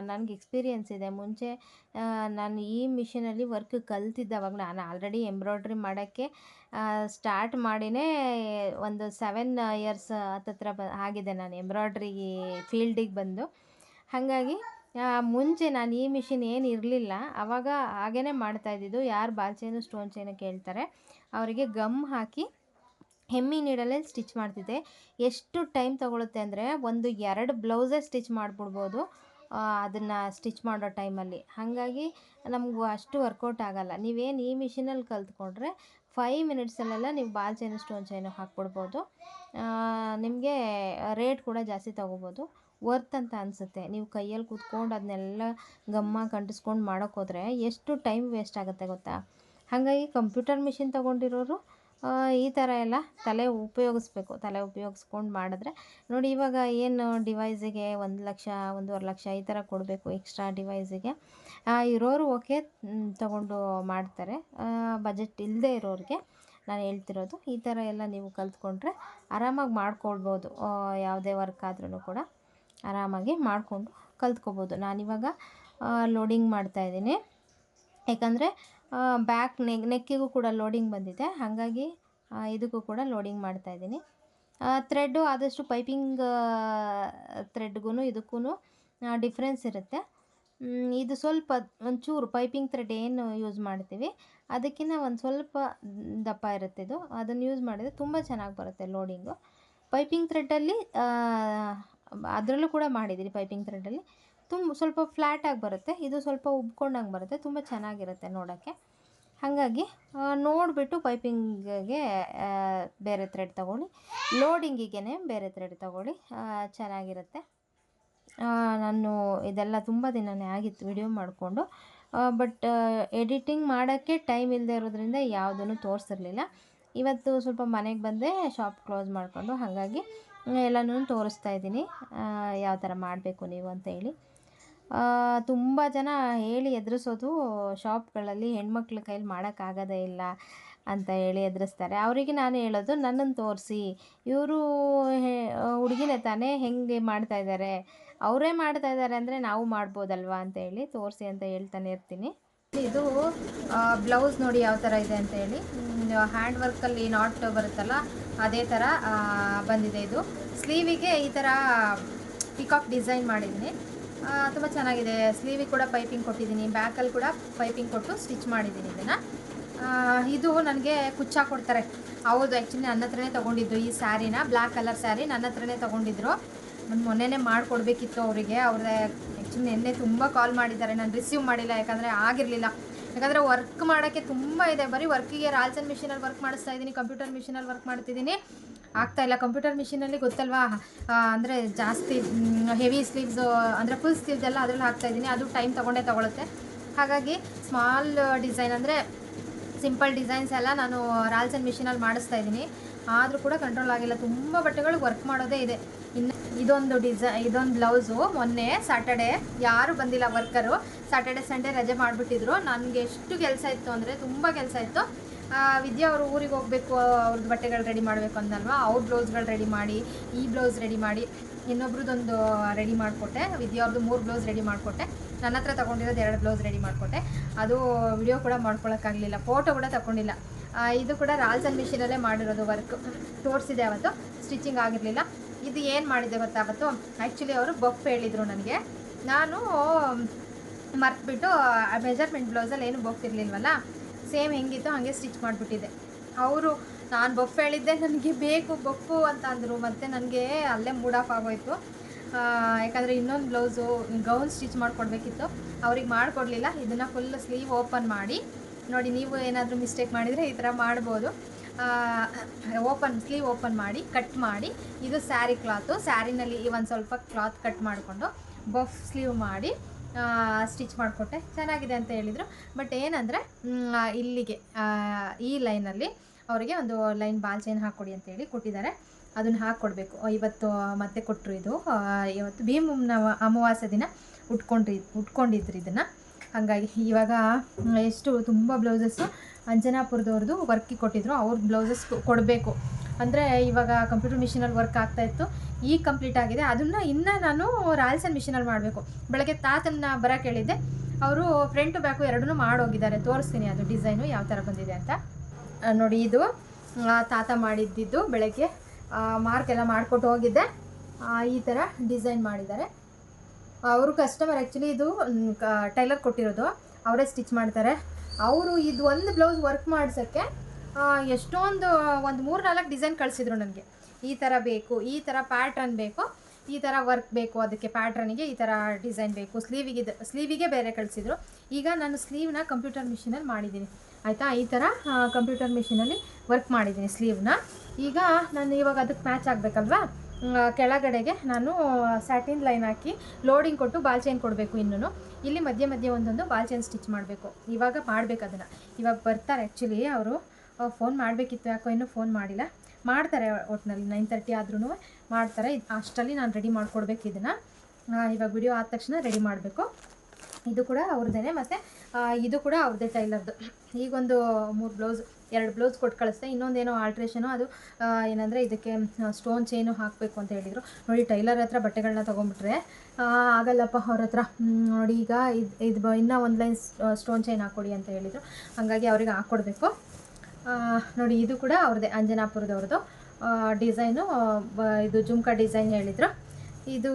ನನಗೆ ಎಕ್ಸ್ಪೀರಿಯೆನ್ಸ್ ಇದೆ. ಮುಂಚೆ ನಾನು ಈ ಮಿಷಿನಲ್ಲಿ ವರ್ಕ್ ಕಲ್ತಿದ್ದವಾಗ ನಾನು ಆಲ್ರೆಡಿ ಎಂಬ್ರಾಯ್ಡ್ರಿ ಮಾಡೋಕ್ಕೆ ಸ್ಟಾರ್ಟ್ ಮಾಡಿನೇ ಒಂದು ಸೆವೆನ್ ಇಯರ್ಸ್ ಹತ್ತತ್ರ ಬ, ಆಗಿದೆ ನಾನು ಎಂಬ್ರಾಯ್ಡ್ರಿ ಫೀಲ್ಡಿಗೆ ಬಂದು. ಹಾಗಾಗಿ ಮುಂಚೆ ನಾನು ಈ ಮಿಷಿನ್ ಏನು ಇರಲಿಲ್ಲ. ಆವಾಗ ಹಾಗೇ ಮಾಡ್ತಾಯಿದ್ದಿದ್ದು ಯಾರು ಬಾಲ್ ಚೈನು ಸ್ಟೋನ್ ಚೈನು ಕೇಳ್ತಾರೆ. ಅವರಿಗೆ ಗಮ್ ಹಾಕಿ ಹೆಮ್ಮಿ ನೀಡಲ್ಲೇ ಸ್ಟಿಚ್ ಮಾಡ್ತಿದ್ದೆ. ಎಷ್ಟು ಟೈಮ್ ತೊಗೊಳುತ್ತೆ ಅಂದರೆ ಒಂದು ಎರಡು ಬ್ಲೌಸೇ ಸ್ಟಿಚ್ ಮಾಡಿಬಿಡ್ಬೋದು ಅದನ್ನು ಸ್ಟಿಚ್ ಮಾಡೋ ಟೈಮಲ್ಲಿ. ಹಾಗಾಗಿ ನಮಗೂ ಅಷ್ಟು ವರ್ಕೌಟ್ ಆಗಲ್ಲ. ನೀವೇನು ಈ ಮಿಷಿನಲ್ಲಿ ಕಲ್ತ್ಕೊಂಡ್ರೆ ಫೈವ್ ಮಿನಿಟ್ಸಲ್ಲೆಲ್ಲ ನೀವು ಬಾಲ್ ಚೈನು, ಸ್ಟೋನ್ ಚೈನು ಹಾಕ್ಬಿಡ್ಬೋದು. ನಿಮಗೆ ರೇಟ್ ಕೂಡ ಜಾಸ್ತಿ ತೊಗೋಬೋದು. ವರ್ತ್ ಅಂತ ಅನಿಸುತ್ತೆ. ನೀವು ಕೈಯಲ್ಲಿ ಕೂತ್ಕೊಂಡು ಅದನ್ನೆಲ್ಲ ಗಮ್ಮ ಕಂಟಿಸ್ಕೊಂಡು ಮಾಡೋಕ್ಕೋದ್ರೆ ಎಷ್ಟು ಟೈಮ್ ವೇಸ್ಟ್ ಆಗುತ್ತೆ ಗೊತ್ತಾ? ಹಾಗಾಗಿ ಕಂಪ್ಯೂಟರ್ ಮಿಷಿನ್ ತೊಗೊಂಡಿರೋರು ಈ ಥರ ಎಲ್ಲ ತಲೆ ಉಪಯೋಗಿಸ್ಬೇಕು. ತಲೆ ಉಪಯೋಗಿಸ್ಕೊಂಡು ಮಾಡಿದ್ರೆ ನೋಡಿ ಇವಾಗ ಏನು ಡಿವೈಸಿಗೆ ಒಂದು ಲಕ್ಷ, ಒಂದೂವರೆ ಲಕ್ಷ ಈ ಥರ ಕೊಡಬೇಕು ಎಕ್ಸ್ಟ್ರಾ ಡಿವೈಸಿಗೆ ಇರೋರು ಓಕೆ ತಗೊಂಡು ಮಾಡ್ತಾರೆ. ಬಜೆಟ್ ಇಲ್ಲದೆ ಇರೋರಿಗೆ ನಾನು ಹೇಳ್ತಿರೋದು ಈ ಥರ ಎಲ್ಲ ನೀವು ಕಲ್ತ್ಕೊಂಡ್ರೆ ಆರಾಮಾಗಿ ಮಾಡ್ಕೊಳ್ಬೋದು. ಯಾವುದೇ ವರ್ಕ್ ಆದ್ರೂ ಕೂಡ ಆರಾಮಾಗಿ ಮಾಡಿಕೊಂಡು ಕಲ್ತ್ಕೋಬೋದು. ನಾನಿವಾಗ ಲೋಡಿಂಗ್ ಮಾಡ್ತಾಯಿದ್ದೀನಿ ಯಾಕಂದರೆ ಬ್ಯಾಕ್ ನೆಗ್ ನೆಕ್ಕಿಗೂ ಕೂಡ ಲೋಡಿಂಗ್ ಬಂದಿದೆ. ಹಾಗಾಗಿ ಇದಕ್ಕೂ ಕೂಡ ಲೋಡಿಂಗ್ ಮಾಡ್ತಾಯಿದ್ದೀನಿ ಥ್ರೆಡ್ಡು ಆದಷ್ಟು ಪೈಪಿಂಗ್ ಥ್ರೆಡ್ಗೂ ಇದಕ್ಕೂ ಡಿಫ್ರೆನ್ಸ್ ಇರುತ್ತೆ. ಇದು ಸ್ವಲ್ಪ ಒಂಚೂರು ಪೈಪಿಂಗ್ ಥ್ರೆಡ್ ಏನು ಯೂಸ್ ಮಾಡ್ತೀವಿ. ಅದಕ್ಕಿಂತ ಒಂದು ಸ್ವಲ್ಪ ದಪ್ಪ ಇರುತ್ತೆ ಇದು. ಅದನ್ನು ಯೂಸ್ ಮಾಡಿದರೆ ತುಂಬ ಚೆನ್ನಾಗಿ ಬರುತ್ತೆ ಲೋಡಿಂಗು ಪೈಪಿಂಗ್ ಥ್ರೆಡ್ಡಲ್ಲಿ ಅದರಲ್ಲೂ ಕೂಡ ಮಾಡಿದ್ದೀನಿ ಪೈಪಿಂಗ್ ಥ್ರೆಡ್ಡಲ್ಲಿ ತುಂಬ ಸ್ವಲ್ಪ ಫ್ಲ್ಯಾಟಾಗಿ ಬರುತ್ತೆ. ಇದು ಸ್ವಲ್ಪ ಉಬ್ಕೊಂಡಂಗೆ ಬರುತ್ತೆ. ತುಂಬ ಚೆನ್ನಾಗಿರುತ್ತೆ ನೋಡೋಕ್ಕೆ. ಹಾಗಾಗಿ ನೋಡಿಬಿಟ್ಟು ಪೈಪಿಂಗಿಗೆ ಬೇರೆ ಥ್ರೆಡ್ ತಗೊಳ್ಳಿ. ಲೋಡಿಂಗಿಗೆ ಬೇರೆ ಥ್ರೆಡ್ ತಗೊಳ್ಳಿ. ಚೆನ್ನಾಗಿರುತ್ತೆ. ನಾನು ಇದೆಲ್ಲ ತುಂಬ ದಿನವೇ ಆಗಿತ್ತು ವಿಡಿಯೋ ಮಾಡಿಕೊಂಡು. ಬಟ್ ಎಡಿಟಿಂಗ್ ಮಾಡೋಕ್ಕೆ ಟೈಮ್ ಇಲ್ಲದೆ ಇರೋದ್ರಿಂದ ಯಾವುದನ್ನು ತೋರಿಸಿರ್ಲಿಲ್ಲ. ಇವತ್ತು ಸ್ವಲ್ಪ ಮನೆಗೆ ಬಂದೆ ಶಾಪ್ ಕ್ಲೋಸ್ ಮಾಡಿಕೊಂಡು, ಹಾಗಾಗಿ, ಎಲ್ಲನೂ ತೋರಿಸ್ತಾ ಇದ್ದೀನಿ. ಯಾವ ಥರ ಮಾಡಬೇಕು ನೀವು ಅಂತ ಹೇಳಿ. ತುಂಬ ಜನ ಹೇಳಿ ಎದುರಿಸೋದು ಶಾಪ್ಗಳಲ್ಲಿ ಹೆಣ್ಮಕ್ಳ ಕೈಲಿ ಮಾಡೋಕ್ಕಾಗೋದೇ ಇಲ್ಲ ಅಂತ ಹೇಳಿ ಎದುರಿಸ್ತಾರೆ. ಅವರಿಗೆ ನಾನು ಹೇಳೋದು, ನನ್ನನ್ನು ತೋರಿಸಿ. ಇವರು ಹುಡುಗಿನೇ ತಾನೇ ಹೆಂಗೆ ಮಾಡ್ತಾ ಇದ್ದಾರೆ? ಅವರೇ ಮಾಡ್ತಾ ಇದ್ದಾರೆ ಅಂದರೆ ನಾವು ಮಾಡ್ಬೋದಲ್ವಾ ಅಂತ ಹೇಳಿ ತೋರಿಸಿ ಅಂತ ಹೇಳ್ತಾನೆ ಇರ್ತೀನಿ. ಇದು ಬ್ಲೌಸ್ ನೋಡಿ ಯಾವ ಥರ ಇದೆ ಅಂತ ಹೇಳಿ. ಹ್ಯಾಂಡ್ ವರ್ಕಲ್ಲಿ ನಾಟ್ ಬರುತ್ತಲ್ಲ, ಅದೇ ಥರ ಬಂದಿದೆ ಇದು. ಸ್ಲೀವಿಗೆ ಈ ಥರ ಪಿಕಾಕ್ ಡಿಸೈನ್ ಮಾಡಿದ್ದೀನಿ. ತುಂಬ ಚೆನ್ನಾಗಿದೆ. ಸ್ಲೀವಿಗೆ ಕೂಡ ಪೈಪಿಂಗ್ ಕೊಟ್ಟಿದ್ದೀನಿ. ಬ್ಯಾಕಲ್ಲಿ ಕೂಡ ಪೈಪಿಂಗ್ ಕೊಟ್ಟು ಸ್ಟಿಚ್ ಮಾಡಿದ್ದೀನಿ ಇದನ್ನು. ಇದು ನನಗೆ ಕುಚ್ಚ ಕೊಡ್ತಾರೆ. ಹೌದು ಆ್ಯಕ್ಚುಲಿ ನನ್ನ ಹತ್ರನೇ ತೊಗೊಂಡಿದ್ದು ಈ ಸ್ಯಾರಿನ. ಬ್ಲ್ಯಾಕ್ ಕಲರ್ ಸ್ಯಾರಿ ನನ್ನ ಹತ್ರನೇ ತೊಗೊಂಡಿದ್ರು. ನಾನು ಮೊನ್ನೆನೇ ಮಾಡಿಕೊಡ್ಬೇಕಿತ್ತು ಅವರಿಗೆ. ಅವ್ರದ್ದೇ ಆ್ಯಕ್ಚುಲಿ ನಿನ್ನೆ ತುಂಬ ಕಾಲ್ ಮಾಡಿದ್ದಾರೆ. ನಾನು ರಿಸೀವ್ ಮಾಡಿಲ್ಲ, ಯಾಕಂದರೆ ಆಗಿರಲಿಲ್ಲ. ಯಾಕಂದರೆ ವರ್ಕ್ ಮಾಡೋಕ್ಕೆ ತುಂಬ ಇದೆ. ಬರೀ ವರ್ಕಿಗೆ ರಾಲ್ಸನ್ ಮಿಷಿನಲ್ಲಿ ವರ್ಕ್ ಮಾಡಿಸ್ತಾ ಇದ್ದೀನಿ ಕಂಪ್ಯೂಟರ್ ಮಿಷಿನಲ್ಲಿ ವರ್ಕ್ ಮಾಡ್ತಿದ್ದೀನಿ ಆಗ್ತಾ ಇಲ್ಲ. ಕಂಪ್ಯೂಟರ್ ಮಿಷಿನಲ್ಲಿ ಗೊತ್ತಲ್ವಾ? ಅಂದರೆ ಜಾಸ್ತಿ ಹೆವಿ ಸ್ಲೀವ್ಸು ಅಂದರೆ ಫುಲ್ ಸ್ಲೀವ್ಸ್ ಎಲ್ಲ ಅದರಲ್ಲಿ ಹಾಕ್ತಾ ಇದ್ದೀನಿ. ಅದು ಟೈಮ್ ತೊಗೊಂಡೇ ತೊಗೊಳುತ್ತೆ. ಹಾಗಾಗಿ ಸ್ಮಾಲ್ ಡಿಸೈನ್ ಅಂದರೆ ಸಿಂಪಲ್ ಡಿಸೈನ್ಸ್ ಎಲ್ಲ ನಾನು ರಾಲ್ಸನ್ ಮಿಷಿನಲ್ಲಿ ಮಾಡಿಸ್ತಾ ಇದ್ದೀನಿ. ಆದರೂ ಕೂಡ ಕಂಟ್ರೋಲ್ ಆಗಿಲ್ಲ. ತುಂಬ ಬಟ್ಟೆಗಳು ವರ್ಕ್ ಮಾಡೋದೇ ಇದೆ. ಇನ್ನು ಇದೊಂದು ಡಿಸೈ ಇದೊಂದು ಬ್ಲೌಸು ಮೊನ್ನೆ ಸ್ಯಾಟರ್ಡೆ ಯಾರು ಬಂದಿಲ್ಲ ವರ್ಕರು ಸ್ಯಾಟರ್ಡೆ ಸಂಡೇ ರಜೆ ಮಾಡಿಬಿಟ್ಟಿದ್ರು. ನನಗೆ ಎಷ್ಟು ಕೆಲಸ ಇತ್ತು ಅಂದರೆ ತುಂಬ ಕೆಲಸ ಇತ್ತು. ವಿದ್ಯಾ ಅವರು ಊರಿಗೆ ಹೋಗಬೇಕು ಅವ್ರದ್ದು ಬಟ್ಟೆಗಳು ರೆಡಿ ಮಾಡಬೇಕು ಅಂದಲ್ವಾ? ಅವ್ರ ಬ್ಲೌಸ್ಗಳು ರೆಡಿ ಮಾಡಿ, ಈ ಬ್ಲೌಸ್ ರೆಡಿ ಮಾಡಿ ಇನ್ನೊಬ್ರದ್ದೊಂದು ರೆಡಿ ಮಾಡಿಕೊಟ್ಟೆ. ವಿದ್ಯಾ ಅವ್ರದ್ದು ಮೂರು ಬ್ಲೌಸ್ ರೆಡಿ ಮಾಡಿಕೊಟ್ಟೆ. ನನ್ನ ಹತ್ರ ತೊಗೊಂಡಿರೋದು ಎರಡು ಬ್ಲೌಸ್ ರೆಡಿ ಮಾಡಿಕೊಟ್ಟೆ. ಅದು ವಿಡಿಯೋ ಕೂಡ ಮಾಡ್ಕೊಳಕ್ಕಾಗಲಿಲ್ಲ ಫೋಟೋ ಕೂಡ ತಗೊಂಡಿಲ್ಲ. ಇದು ಕೂಡ ರಾಲ್ಸನ್ ಮಿಷಿನಲ್ಲೇ ಮಾಡಿರೋದು ವರ್ಕ್ ತೋರಿಸಿದೆ ಅವತ್ತು ಸ್ಟಿಚಿಂಗ್ ಆಗಿರಲಿಲ್ಲ. ಇದು ಏನು ಮಾಡಿದೆ ಗೊತ್ತಾ ಅವತ್ತು? ಆ್ಯಕ್ಚುಲಿ ಅವರು ಬಫ್ ಹೇಳಿದರು ನನಗೆ. ನಾನು ಮರ್ತುಬಿಟ್ಟು ಮೆಜರ್ಮೆಂಟ್ ಬ್ಲೌಸಲ್ಲಿ ಏನು ಹೋಗ್ತಿರ್ಲಿಲ್ವಲ್ಲ ಸೇಮ್ ಹೆಂಗಿತ್ತು ಹಾಗೆ ಸ್ಟಿಚ್ ಮಾಡಿಬಿಟ್ಟಿದೆ. ಅವರು ನಾನು ಬೊಫ್ ಹೇಳಿದ್ದೆ, ನನಗೆ ಬೇಕು ಬೊಫು ಅಂತ ಅಂದರು. ಮತ್ತು ನನಗೆ ಅಲ್ಲೇ ಮೂಡ್ ಆಫ್ ಆಗೋಯ್ತು. ಯಾಕಂದರೆ ಇನ್ನೊಂದು ಬ್ಲೌಸು ಗೌನ್ ಸ್ಟಿಚ್ ಮಾಡಿಕೊಡ್ಬೇಕಿತ್ತು. ಅವ್ರಿಗೆ ಮಾಡಿಕೊಡ್ಲಿಲ್ಲ. ಇದನ್ನು ಫುಲ್ ಸ್ಲೀವ್ ಓಪನ್ ಮಾಡಿ. ನೋಡಿ, ನೀವು ಏನಾದರೂ ಮಿಸ್ಟೇಕ್ ಮಾಡಿದರೆ ಈ ಥರ ಮಾಡ್ಬೋದು. ಓಪನ್ ಸ್ಲೀವ್ ಓಪನ್ ಮಾಡಿ ಕಟ್ ಮಾಡಿ. ಇದು ಸ್ಯಾರಿ ಕ್ಲಾತು ಸ್ಯಾರಿನಲ್ಲಿ ಒಂದು ಸ್ವಲ್ಪ ಕ್ಲಾತ್ ಕಟ್ ಮಾಡಿಕೊಂಡು ಬಫ್ ಸ್ಲೀವ್ ಮಾಡಿ. ಸ್ಟಿಚ್ ಮಾಡಿಕೊಟ್ಟೆ. ಚೆನ್ನಾಗಿದೆ ಅಂತ ಹೇಳಿದರು. ಬಟ್ ಏನಂದರೆ ಇಲ್ಲಿಗೆ ಈ ಲೈನಲ್ಲಿ ಅವರಿಗೆ ಒಂದು ಲೈನ್ ಬಾಲ್ ಚೈನ್ ಹಾಕ್ಕೊಡಿ ಅಂತೇಳಿ ಕೊಟ್ಟಿದ್ದಾರೆ. ಅದನ್ನು ಹಾಕ್ಕೊಡ್ಬೇಕು ಇವತ್ತು ಮತ್ತೆ ಕೊಟ್ಟರು ಇದು. ಇವತ್ತು ಭೀಮನ ಅಮಾವಾಸ್ಯೆ ದಿನ ಉಟ್ಕೊಂಡ್ರಿ, ಉಟ್ಕೊಂಡಿದ್ರು ಇದನ್ನು. ಹಾಗಾಗಿ ಇವಾಗ ಎಷ್ಟು, ತುಂಬ ಬ್ಲೌಸಸ್ಸು ಅಂಜನಾಪುರದವ್ರದ್ದು ವರ್ಕಿಗೆ ಕೊಟ್ಟಿದ್ರು. ಅವ್ರ ಬ್ಲೌಸಸ್ ಕೊಡಬೇಕು. ಅಂದರೆ ಇವಾಗ ಕಂಪ್ಯೂಟರ್ ಮಿಷಿನಲ್ಲಿ ವರ್ಕ್ ಆಗ್ತಾಯಿತ್ತು ಈಗ ಕಂಪ್ಲೀಟ್ ಆಗಿದೆ. ಅದನ್ನು ಇನ್ನೂ ನಾನು ರಾಯಲ್ಸನ್ ಮಿಷಿನಲ್ಲಿ ಮಾಡಬೇಕು. ಬೆಳಗ್ಗೆ ತಾತನ್ನ ಬರ ಕೇಳಿದ್ದೆ. ಅವರು ಫ್ರಂಟು ಬ್ಯಾಕು ಎರಡನ್ನೂ ಮಾಡೋಗಿದ್ದಾರೆ. ತೋರಿಸ್ತೀನಿ ಅದು ಡಿಸೈನು ಯಾವ ಥರ ಬಂದಿದೆ ಅಂತ. ನೋಡಿ ಇದು ತಾತ ಮಾಡಿದ್ದಿದ್ದು ಬೆಳಗ್ಗೆ. ಮಾರ್ಕ್ ಎಲ್ಲ ಮಾಡಿಕೊಟ್ಟು ಹೋಗಿದ್ದೆ. ಈ ಥರ ಡಿಸೈನ್ ಮಾಡಿದ್ದಾರೆ. ಅವರು ಕಸ್ಟಮರ್ ಆ್ಯಕ್ಚುಲಿ ಇದು ಟೈಲರ್ ಕೊಟ್ಟಿರೋದು. ಅವರೇ ಸ್ಟಿಚ್ ಮಾಡ್ತಾರೆ. ಅವರು ಇದು ಒಂದು ಬ್ಲೌಸ್ ವರ್ಕ್ ಮಾಡಿಸೋಕ್ಕೆ ಎಷ್ಟೊಂದು, ಒಂದು ಮೂರು ನಾಲ್ಕು ಡಿಸೈನ್ ಕಳಿಸಿದ್ರು ನನಗೆ. ಈ ಥರ ಬೇಕು, ಈ ಥರ ಪ್ಯಾಟ್ರನ್ ಬೇಕು, ಈ ಥರ ವರ್ಕ್ ಬೇಕು, ಅದಕ್ಕೆ ಪ್ಯಾಟ್ರನಿಗೆ ಈ ಥರ ಡಿಸೈನ್ ಬೇಕು. ಸ್ಲೀವಿಗೆ ಸ್ಲೀವಿಗೆ ಬೇರೆ ಕಳಿಸಿದ್ರು. ಈಗ ನಾನು ಸ್ಲೀವ್ನ ಕಂಪ್ಯೂಟರ್ ಮಿಷಿನಲ್ಲಿ ಮಾಡಿದ್ದೀನಿ ಆಯಿತಾ? ಈ ಥರ ಕಂಪ್ಯೂಟರ್ ಮಿಷಿನಲ್ಲಿ ವರ್ಕ್ ಮಾಡಿದ್ದೀನಿ ಸ್ಲೀವ್ನ ಈಗ ನಾನು ಇವಾಗ ಅದಕ್ಕೆ ಮ್ಯಾಚ್ ಆಗಬೇಕಲ್ವಾ? ಕೆಳಗಡೆಗೆ ನಾನು ಸ್ಯಾಟಿನ್ ಲೈನ್ ಹಾಕಿ ಲೋಡಿಂಗ್ ಕೊಟ್ಟು ಬಾಲ್ ಚೈನ್ ಕೊಡಬೇಕು ಇನ್ನೂ ಇಲ್ಲಿ ಮಧ್ಯೆ ಮಧ್ಯೆ ಒಂದೊಂದು ಬಾಲ್ ಚೈನ್ ಸ್ಟಿಚ್ ಮಾಡಬೇಕು. ಇವಾಗ ಮಾಡಬೇಕು ಅದನ್ನು. ಇವಾಗ ಬರ್ತಾರೆ ಆ್ಯಕ್ಚುಲಿ ಅವರು. ಫೋನ್ ಮಾಡಬೇಕಿತ್ತು ಯಾಕೋ ಇನ್ನೂ ಫೋನ್ ಮಾಡಿಲ್ಲ. ಮಾಡ್ತಾರೆ ಒಟ್ಟಿನಲ್ಲಿ ನೈನ್ ತರ್ಟಿ ಆದ್ರೂ ಮಾಡ್ತಾರೆ. ಅಷ್ಟರಲ್ಲಿ ನಾನು ರೆಡಿ ಮಾಡಿಕೊಡ್ಬೇಕು ಇದನ್ನು. ಇವಾಗ ವಿಡಿಯೋ ಆದ ತಕ್ಷಣ ರೆಡಿ ಮಾಡಬೇಕು. ಇದು ಕೂಡ ಅವ್ರದ್ದೇ ಮತ್ತು ಇದು ಕೂಡ ಅವ್ರದ್ದೇ ಟೈಲರ್ದು ಈಗೊಂದು ಮೂರು ಬ್ಲೌಸ್ ಎರಡು ಬ್ಲೌಸ್ ಕೊಟ್ಟು ಕಳಿಸ್ದೆ. ಇನ್ನೊಂದೇನೋ ಆಲ್ಟ್ರೇಷನು ಅದು ಏನಂದರೆ ಇದಕ್ಕೆ ಸ್ಟೋನ್ ಚೈನು ಹಾಕಬೇಕು ಅಂತ ಹೇಳಿದರು. ನೋಡಿ, ಟೈಲರ್ ಹತ್ರ ಬಟ್ಟೆಗಳನ್ನ ತೊಗೊಂಬಿಟ್ರೆ ಆಗಲ್ಲಪ್ಪ ಅವ್ರ ಹತ್ರ. ನೋಡಿ, ಈಗ ಇದು ಇದು ಇನ್ನೂ ಒಂದು ಲೈನ್ ಸ್ಟೋನ್ ಚೈನ್ ಹಾಕ್ಕೊಡಿ ಅಂತ ಹೇಳಿದರು. ಹಾಗಾಗಿ ಅವ್ರಿಗೆ ಹಾಕ್ಕೊಡ್ಬೇಕು ನೋಡಿ, ಇದು ಕೂಡ ಅವ್ರದ್ದೇ ಅಂಜನಾಪುರದವ್ರದ್ದು ಡಿಸೈನು ಇದು ಜುಮ್ಕಾ ಡಿಸೈನ್ ಹೇಳಿದರು. ಇದು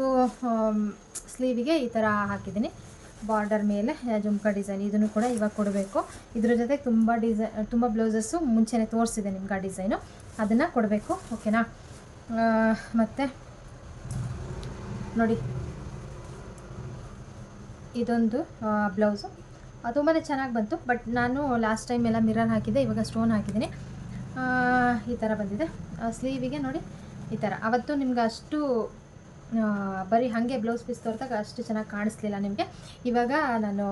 ಸ್ಲೀವಿಗೆ ಈ ಥರ ಹಾಕಿದ್ದೀನಿ. ಬಾರ್ಡರ್ ಮೇಲೆ ಜುಮ್ಕಾ ಡಿಸೈನ್. ಇದನ್ನು ಕೂಡ ಇವಾಗ ಕೊಡಬೇಕು. ಇದ್ರ ಜೊತೆ ತುಂಬ ಡಿಸೈ, ತುಂಬ ಬ್ಲೌಸಸ್ಸು ಮುಂಚೆನೆ ತೋರಿಸಿದೆ ನಿಮ್ಗೆ ಆ ಡಿಸೈನು. ಅದನ್ನು ಕೊಡಬೇಕು, ಓಕೆನಾ? ಮತ್ತು ನೋಡಿ. ಇದೊಂದು ಬ್ಲೌಸು. ತುಂಬಾ ಚೆನ್ನಾಗಿ ಬಂತು, ಬಟ್ ನಾನು ಲಾಸ್ಟ್ ಟೈಮ್ ಎಲ್ಲ ಮಿರರ್ ಹಾಕಿದ್ದೆ, ಇವಾಗ ಸ್ಟೋನ್ ಹಾಕಿದ್ದೀನಿ. ಈ ಥರ ಬಂದಿದೆ. ಸ್ಲೀವಿಗೆ ನೋಡಿ, ಈ ಥರ ಅವತ್ತು ನಿಮ್ಗೆ ಅಷ್ಟು ಬರೀ ಹಾಗೆ ಬ್ಲೌಸ್ ಪೀಸ್ ತೋರಿದಾಗ ಅಷ್ಟು ಚೆನ್ನಾಗಿ ಕಾಣಿಸ್ಲಿಲ್ಲ ನಿಮಗೆ. ಇವಾಗ ನಾನು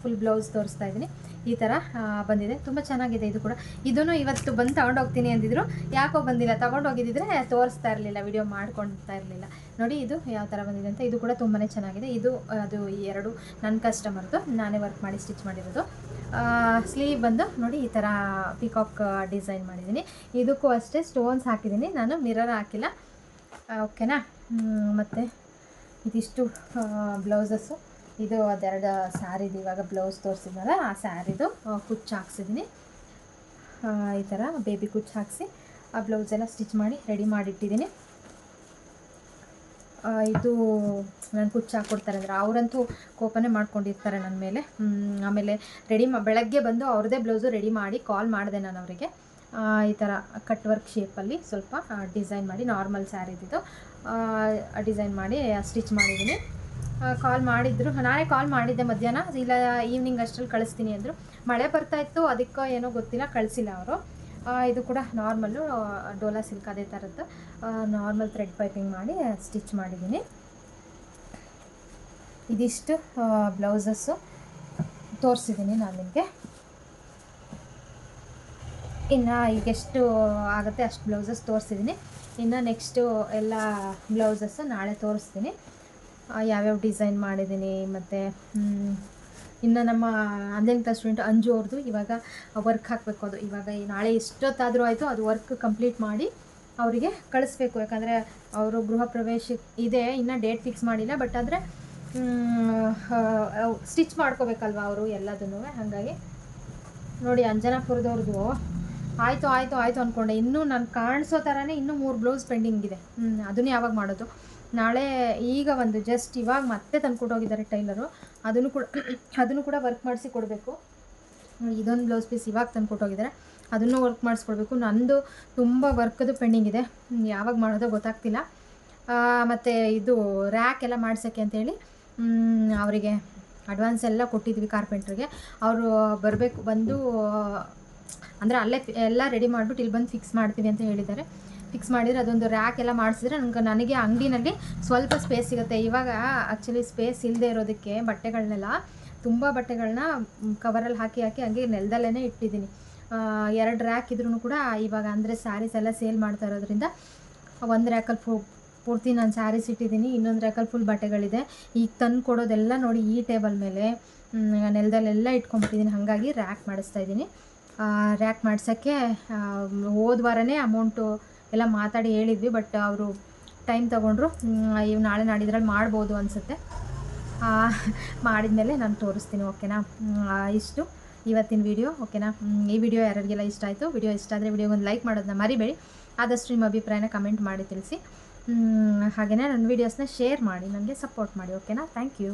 ಫುಲ್ ಬ್ಲೌಸ್ ತೋರಿಸ್ತಾ ಇದ್ದೀನಿ. ಈ ಥರ ಬಂದಿದೆ. ತುಂಬ ಚೆನ್ನಾಗಿದೆ ಇದು ಕೂಡ. ಇದನ್ನು ಇವತ್ತು ಬಂದು ತಗೊಂಡೋಗ್ತೀನಿ ಅಂದಿದ್ರು. ಯಾಕೋ ಬಂದಿಲ್ಲ. ತಗೊಂಡೋಗಿದ್ದಿದ್ರೆ ತೋರಿಸ್ತಾ ಇರಲಿಲ್ಲ ವಿಡಿಯೋ ಮಾಡ್ಕೊಳ್ತಾ ಇರಲಿಲ್ಲ. ನೋಡಿ, ಇದು ಯಾವ ಥರ ಬಂದಿದೆ ಅಂತ. ಇದು ಕೂಡ ತುಂಬಾ ಚೆನ್ನಾಗಿದೆ. ಇದು, ಅದು ಎರಡು ನನ್ನ ಕಸ್ಟಮರ್ದು ನಾನೇ ವರ್ಕ್ ಮಾಡಿ ಸ್ಟಿಚ್ ಮಾಡಿರೋದು. ಸ್ಲೀವ್ ಬಂದು ನೋಡಿ, ಈ ಥರ ಪಿಕಾಕ್ ಡಿಸೈನ್ ಮಾಡಿದ್ದೀನಿ. ಇದಕ್ಕೂ ಅಷ್ಟೇ ಸ್ಟೋನ್ಸ್ ಹಾಕಿದ್ದೀನಿ. ನಾನು ಮಿರರ್ ಹಾಕಿಲ್ಲ. ಓಕೆನಾ ಮತ್ತು ಇದಿಷ್ಟು ಬ್ಲೌಸಸ್ಸು. ಇದು ಅದೆರಡು ಸ್ಯಾರಿದು ಇವಾಗ ಬ್ಲೌಸ್ ತೋರಿಸಿದ್ನಲ್ಲ, ಆ ಸ್ಯಾರಿದು ಕುಚ್ಚು ಹಾಕ್ಸಿದ್ದೀನಿ ಈ ಥರ ಬೇಬಿ ಕುಚ್ಚು ಹಾಕಿಸಿ, ಆ ಬ್ಲೌಸೆಲ್ಲ ಸ್ಟಿಚ್ ಮಾಡಿ ರೆಡಿ ಮಾಡಿಟ್ಟಿದ್ದೀನಿ ಇದು ನಾನು ಕುಚ್ಚು ಹಾಕ್ಕೊಡ್ತಾರೆ ಅಂದರೆ, ಅವರಂತೂ ಕೋಪನೇ ಮಾಡ್ಕೊಂಡಿರ್ತಾರೆ ನನ್ನ ಮೇಲೆ. ಆಮೇಲೆ ರೆಡಿ ಮಾ, ಬೆಳಗ್ಗೆ ಬಂದು ಅವ್ರದ್ದೇ ಬ್ಲೌಸು ರೆಡಿ ಮಾಡಿ ಕಾಲ್ ಮಾಡಿದೆ ನಾನು ಅವರಿಗೆ. ಈ ಥರ ಕಟ್ ವರ್ಕ್ ಶೇಪಲ್ಲಿ ಸ್ವಲ್ಪ ಡಿಸೈನ್ ಮಾಡಿ ನಾರ್ಮಲ್ ಸ್ಯಾರಿದ್ದು ಡಿಸೈನ್ ಮಾಡಿ ಸ್ಟಿಚ್ ಮಾಡಿದ್ದೀನಿ. ಕಾಲ್ ಮಾಡಿದ್ರು. ನಾನೇ ಕಾಲ್ ಮಾಡಿದ್ದೆ ಮಧ್ಯಾಹ್ನ. ಇಲ್ಲ ಈವ್ನಿಂಗ್ ಅಷ್ಟರಲ್ಲಿ ಕಳಿಸ್ತೀನಿ ಅಂದರು. ಮಳೆ ಬರ್ತಾ ಇತ್ತು, ಅದಕ್ಕೆ ಏನೋ ಗೊತ್ತಿಲ್ಲ, ಕಳಿಸಿಲ್ಲ ಅವರು. ಇದು ಕೂಡ ನಾರ್ಮಲ್ಲು ಡೋಲಾ ಸಿಲ್ಕ್ ಅದೇ ಥರದ್ದು ನಾರ್ಮಲ್ ಥ್ರೆಡ್ ಪೈಪಿಂಗ್ ಮಾಡಿ ಸ್ಟಿಚ್ ಮಾಡಿದ್ದೀನಿ. ಇದಿಷ್ಟು ಬ್ಲೌಸಸ್ಸು. ತೋರಿಸಿದ್ದೀನಿ ನಾನು ನಿಮಗೆ. ಇನ್ನು ಈಗೆಷ್ಟು ಆಗುತ್ತೆ ಅಷ್ಟು ಬ್ಲೌಸಸ್ ತೋರಿಸಿದ್ದೀನಿ. ಇನ್ನು ನೆಕ್ಸ್ಟು ಎಲ್ಲ ಬ್ಲೌಸಸ್ಸು ನಾಳೆ ತೋರಿಸ್ತೀನಿ. ಯಾವ್ಯಾವ ಡಿಸೈನ್ ಮಾಡಿದ್ದೀನಿ, ಮತ್ತು ಇನ್ನು ನಮ್ಮ ಆನ್ಲೈನ್ ಕ್ಲಾಸ್ ಸ್ಟೂಡೆಂಟ್ ಅಂಜು ಅವ್ರದ್ದು ಇವಾಗ ವರ್ಕ್ ಹಾಕಬೇಕು ಅದು. ಇವಾಗ ನಾಳೆ ಎಷ್ಟೊತ್ತಾದರೂ ಆಯಿತು, ಅದು ವರ್ಕ್ ಕಂಪ್ಲೀಟ್ ಮಾಡಿ ಅವರಿಗೆ ಕಳಿಸ್ಬೇಕು. ಯಾಕಂದರೆ ಅವರು ಗೃಹ ಪ್ರವೇಶ ಇದೆ, ಇನ್ನು ಡೇಟ್ ಫಿಕ್ಸ್ ಮಾಡಿಲ್ಲ ಬಟ್ ಆದರೆ ಸ್ಟಿಚ್ ಮಾಡ್ಕೋಬೇಕಲ್ವ ಅವರು ಎಲ್ಲದನ್ನೂ ಹಾಗಾಗಿ ನೋಡಿ ಅಂಜನಾಪುರದವ್ರದ್ದು ಆಯಿತು ಆಯಿತು ಆಯಿತು ಅಂದ್ಕೊಂಡೆ ಇನ್ನೂ ನಾನು ಕಾಣಿಸೋ ಥರನೇ ಇನ್ನೂ ಮೂರು ಬ್ಲೌಸ್ ಪೆಂಡಿಂಗ್ ಇದೆ. ಹ್ಞೂ ಅದನ್ನು ಯಾವಾಗ ಮಾಡೋದು? ನಾಳೆ ಈಗ ಒಂದು ಜಸ್ಟ್ ಇವಾಗ ಮತ್ತೆ ತಂದ್ಕೊಟ್ಟೋಗಿದ್ದಾರೆ ಟೈಲರು. ಅದನ್ನು ಕೂಡ ಅದನ್ನು ಕೂಡ ವರ್ಕ್ ಮಾಡಿಸಿ ಕೊಡಬೇಕು. ಇದೊಂದು ಬ್ಲೌಸ್ ಪೀಸ್ ಇವಾಗ ತಂದು ಕೊಟ್ಟೋಗಿದ್ದಾರೆ ಅದನ್ನು ವರ್ಕ್ ಮಾಡಿಸ್ಕೊಡ್ಬೇಕು. ನಂದು ತುಂಬ ವರ್ಕದು ಪೆಂಡಿಂಗ್ ಇದೆ. ಯಾವಾಗ ಮಾಡೋದೋ ಗೊತ್ತಾಗ್ತಿಲ್ಲ. ಮತ್ತು ಇದು ರ್ಯಾಕ್ ಎಲ್ಲ ಮಾಡ್ಸೋಕ್ಕೆ ಅಂತೇಳಿ ಅವರಿಗೆ ಅಡ್ವಾನ್ಸ್ ಎಲ್ಲ ಕೊಟ್ಟಿದ್ವಿ ಕಾರ್ಪೆಂಟ್ರಿಗೆ ಅವರು ಬರಬೇಕು, ಬಂದು ಅಂದರೆ ಅಲ್ಲೇ ಎಲ್ಲ ರೆಡಿ ಮಾಡಿಬಿಟ್ಟು ಇಲ್ಲಿ ಬಂದು ಫಿಕ್ಸ್ ಮಾಡ್ತೀವಿ ಅಂತ ಹೇಳಿದ್ದಾರೆ. ಫಿಕ್ಸ್ ಮಾಡಿದರೆ ಅದೊಂದು ರ್ಯಾಕ್ ಎಲ್ಲ ಮಾಡಿಸಿದ್ರೆ ನನಗೆ ನನಗೆ ಅಂಗಡಿನಲ್ಲಿ ಸ್ವಲ್ಪ ಸ್ಪೇಸ್ ಸಿಗುತ್ತೆ. ಇವಾಗ ಆ್ಯಕ್ಚುಲಿ ಸ್ಪೇಸ್ ಇಲ್ಲದೆ ಇರೋದಕ್ಕೆ ಬಟ್ಟೆಗಳನ್ನೆಲ್ಲ ತುಂಬ ಬಟ್ಟೆಗಳನ್ನ ಕವರಲ್ಲಿ ಹಾಕಿ ಹಾಕಿ ಹಂಗೆ ನೆಲದಲ್ಲೇ ಇಟ್ಟಿದ್ದೀನಿ. ಎರಡು ರ್ಯಾಕ್ ಇದ್ರೂ ಕೂಡ ಇವಾಗ ಅಂದರೆ ಸ್ಯಾರೀಸ್ ಎಲ್ಲ ಸೇಲ್ ಮಾಡ್ತಾ ಇರೋದ್ರಿಂದ ಒಂದು ರ್ಯಾಕಲ್ಲಿ ಫು ಪೂರ್ತಿ ನಾನು ಸ್ಯಾರೀಸ್ ಇಟ್ಟಿದ್ದೀನಿ. ಇನ್ನೊಂದು ರ್ಯಾಕಲ್ಲಿ ಫುಲ್ ಬಟ್ಟೆಗಳಿದೆ. ಈಗ ತಂದು ಕೊಡೋದೆಲ್ಲ ನೋಡಿ ಈ ಟೇಬಲ್ ಮೇಲೆ ನೆಲದಲ್ಲೆಲ್ಲ ಇಟ್ಕೊಂಬಿಟ್ಟಿದ್ದೀನಿ ಹಾಗಾಗಿ ರ್ಯಾಕ್ ಮಾಡಿಸ್ತಾ ಇದ್ದೀನಿ. ರ್ಯಾಕ್ ಮಾಡ್ಸೋಕ್ಕೆ ಹೋದ ವಾರನೇ ಅಮೌಂಟು ಎಲ್ಲ ಮಾತಾಡಿ ಹೇಳಿದ್ವಿ ಬಟ್ ಅವರು ಟೈಮ್ ತೊಗೊಂಡ್ರು ಇವು ನಾಳೆ ನಾಡಿದ್ರಲ್ಲಿ ಮಾಡ್ಬೋದು ಅನಿಸುತ್ತೆ. ಮಾಡಿದ್ಮೇಲೆ ನಾನು ತೋರಿಸ್ತೀನಿ, ಓಕೆನಾ? ಇಷ್ಟು. ಇವತ್ತಿನ ವಿಡಿಯೋ ಓಕೆನಾ? ಈ ವಿಡಿಯೋ ಯಾರಿಗೆಲ್ಲ ಇಷ್ಟ ಆಯಿತು ವಿಡಿಯೋ ಇಷ್ಟ ಆದರೆ ವಿಡಿಯೋಗೊಂದು ಲೈಕ್ ಮಾಡೋದನ್ನ ಮರಿಬೇಡಿ. ಆದಷ್ಟು ನಿಮ್ಮ ಅಭಿಪ್ರಾಯನ ಕಮೆಂಟ್ ಮಾಡಿ ತಿಳಿಸಿ. ಹಾಗೆಯೇ ನನ್ನ ವೀಡಿಯೋಸ್ನ ಶೇರ್ ಮಾಡಿ, ನನಗೆ ಸಪೋರ್ಟ್ ಮಾಡಿ, ಓಕೆನಾ? Thank you